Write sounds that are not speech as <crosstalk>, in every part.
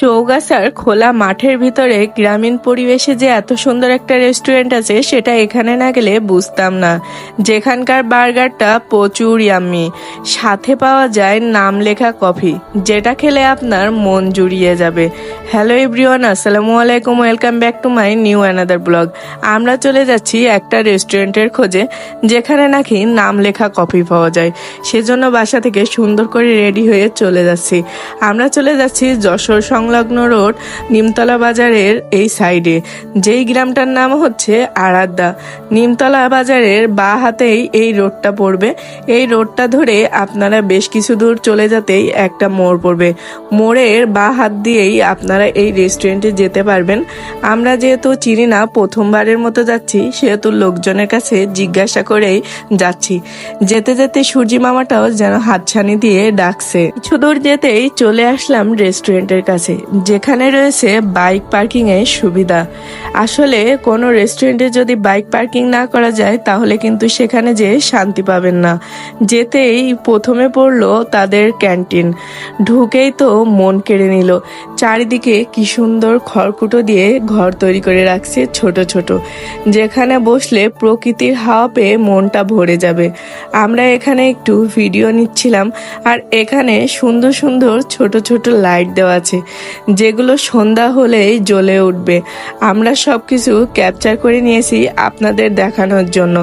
চৌগাছার খোলা মাঠের ভিতরে গ্রামীণ পরিবেশে যে এত সুন্দর একটা রেস্টুরেন্ট আছে, সেটা এখানে না গেলে বুঝতাম না। যেখানকার বার্গারটা প্রচুর ইয়াম্মি সাথে পাওয়া যায় নাম লেখা কফি যেটা খেলে আপনার মন জুড়িয়ে যাবে। হ্যালো এভরিওয়ান আসসালামু আলাইকুম welcome back to my new another blog আমরা চলে যাচ্ছি একটা রেস্টুরেন্টের খোঁজে, যেখানে নাকি নাম লেখা কফি পাওয়া যায়। সেজন্য বাসা থেকে সুন্দর করে রেডি হয়ে চলে যাচ্ছি। আমরা চলে যাচ্ছি যশোর সংলগ্ন রোড নিমতলা বাজারের এই সাইডে। যেই গ্রামটার নাম হচ্ছে আরাদ্দা। নিমতলা বাজারের বা হাতেই এই রোডটা পড়বে। এই রোডটা ধরে আপনারা বেশ কিছু দূর চলে যেতেই একটা মোড় পড়বে। মোড়ের বা হাত দিয়েই আপনারা এই রেস্টুরেন্টে যেতে পারবেন। আমরা যেহেতু চিনি না, প্রথমবারের মতো যাচ্ছি, সেহেতু লোকজনের কাছে জিজ্ঞাসা করেই যাচ্ছি। যেতে যেতে সূর্যি মামাটাও যেন হাতছানি দিয়ে ডাকছে। কিছু দূর যেতেই চলে আসলাম রেস্টুরেন্টের কাছে। যেখানে রয়েছে বাইক পার্কিং এর সুবিধা। আসলে কোনো রেস্টুরেন্টে যদি বাইক পার্কিং না করা যায়, তাহলে কিন্তু সেখানে যে শান্তি পাবেন না। যেতেই প্রথমে পড়ল তাদের ক্যান্টিন। ঢুকেই তো মন কেড়ে নিল। চারিদিকে কি সুন্দর খড়কুটো দিয়ে ঘর তৈরি করে রাখছে ছোট ছোট। যেখানে বসলে প্রকৃতির হাওয়া পেয়ে মনটা ভরে যাবে। আমরা এখানে একটু ভিডিও নিচ্ছিলাম, আর এখানে সুন্দর সুন্দর ছোট ছোট লাইট দেওয়া আছে। যেগুলো সন্ধ্যা হলেই জ্বলে উঠবে। আমরা সব কিছু ক্যাপচার করে নিয়েছি আপনাদের দেখানোর জন্য।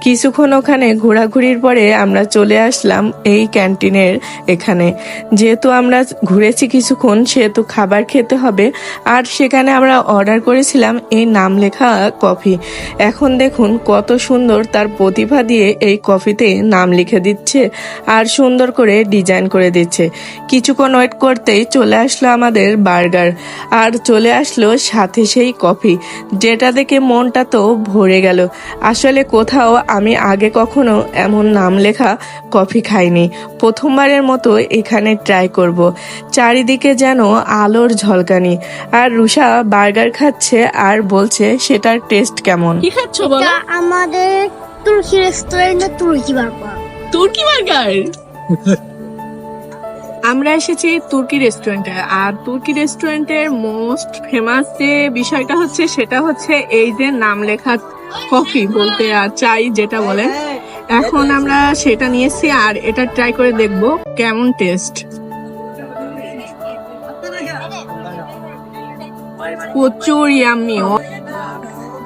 কিছুক্ষণ ওখানে ঘোরাঘুরির পরে আমরা চলে আসলাম এই ক্যান্টিনের এখানে। যেহেতু আমরা ঘুরেছি কিছুক্ষণ, সেহেতু খাবার খেতে হবে। আর সেখানে আমরা অর্ডার করেছিলাম এই নাম লেখা কফি। এখন দেখুন কত সুন্দর তার প্রতিভা দিয়ে এই কফিতে নাম লিখে দিচ্ছে আর সুন্দর করে ডিজাইন করে দিচ্ছে। কিছুক্ষণ ওয়েট করতেই চলে আসলো আমাদের বার্গার। আর চলে আসলো সাথে সেই কফি। যেটা দেখে মনটা তো ভরে গেল। আসলে কোথাও আমি আগে কখনো এমন নাম লেখা কফি খাইনি। প্রথমবারের মতো এখানে ট্রাই করব। চারিদিকে যেন আলোর ঝলকানি। আর রুষা বার্গার খাচ্ছে আর বলছে সেটার টেস্ট কেমন। কি খাচ্ছ বলো? আমাদের তুর্কি রেস্টুরেন্টে তুর্কি বার্গার। তুর্কি বার্গার? <laughs> আমরা এসেছি তুর্কি রেস্টুরেন্টে, আর তুর্কি রেস্টুরেন্টের মোস্ট ফেমাস যে বিষয়টা হচ্ছে সেটা হচ্ছে এই যে নাম লেখা কফি বলতে আর চাই যেটা বলে। এখন আমরা সেটা নিয়েছি আর এটা ট্রাই করে দেখব কেমন টেস্ট প্রচুর ইয়াম্মি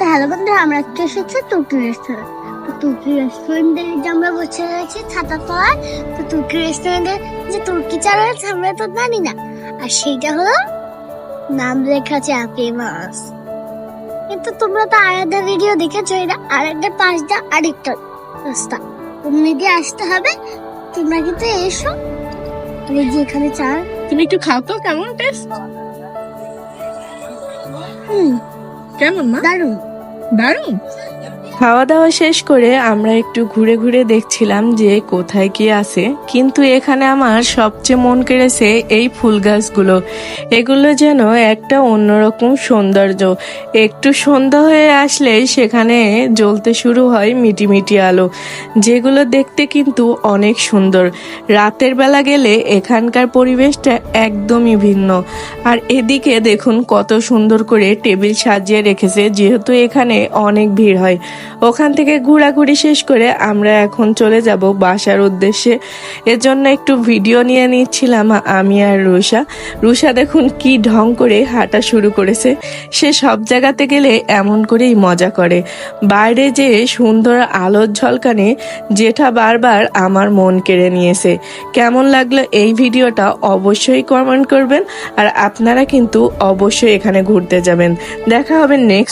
হ্যালো বন্ধুরা, আমরা এসেছি তুর্কি রেস্টুরেন্ট। তুর্কি রেস্টুরেন্টে যে আমরা বসে রয়েছি ছাতা তলায় তো তুর্কি রেস্টুরেন্টে যে তুর্কি চা রয়েছে আমরা তো জানি না। আর সেইটা হলো নাম লেখা আছে ফেমাস কিন্তু তোমরা তো একটা ভিডিও দেখেছ এটা আর একটা পাশ দিয়ে আরেকটা রাস্তা। তোমরা দিয়ে আসতে হবে তোমরা কিন্তু এসো। এই যে এখানে চা। তুমি একটু খাও তো কেমন টেস্ট হুম। কেমন মা? দারুণ। দারুণ? খাওয়া দাওয়া শেষ করে আমরা একটু ঘুরে ঘুরে দেখছিলাম যে কোথায় কি আছে। কিন্তু এখানে আমার সবচেয়ে মন কেড়েছে এই ফুল গাছগুলো। এগুলো যেন একটা অন্যরকম সৌন্দর্য। একটু সন্ধ্যা হয়ে আসলে সেখানে জ্বলতে শুরু হয় মিটি মিটি আলো, যেগুলো দেখতে কিন্তু অনেক সুন্দর। রাতের বেলা গেলে এখানকার পরিবেশটা একদমই ভিন্ন। আর এদিকে দেখুন কত সুন্দর করে টেবিল সাজিয়ে রেখেছে, যেহেতু এখানে অনেক ভিড় হয়। ওখান থেকে ঘোরাঘুরি শেষ করে আমরা এখন চলে যাব বাসার উদ্দেশ্যে। এর জন্য একটু ভিডিও নিয়ে নিচ্ছিলাম আমি আর রুষা রুষা দেখুন কি ঢং করে হাঁটা শুরু করেছে। সে সব জায়গাতে গেলে এমন করেই মজা করে। বাইরে যে সুন্দর আলোর ঝলকানে যেটা বারবার আমার মন কেড়ে নিয়েছে। কেমন লাগল এই ভিডিওটা অবশ্যই কমেন্ট করবেন। আর আপনারা কিন্তু অবশ্যই এখানে ঘুরতে যাবেন। দেখা হবে নেক্সট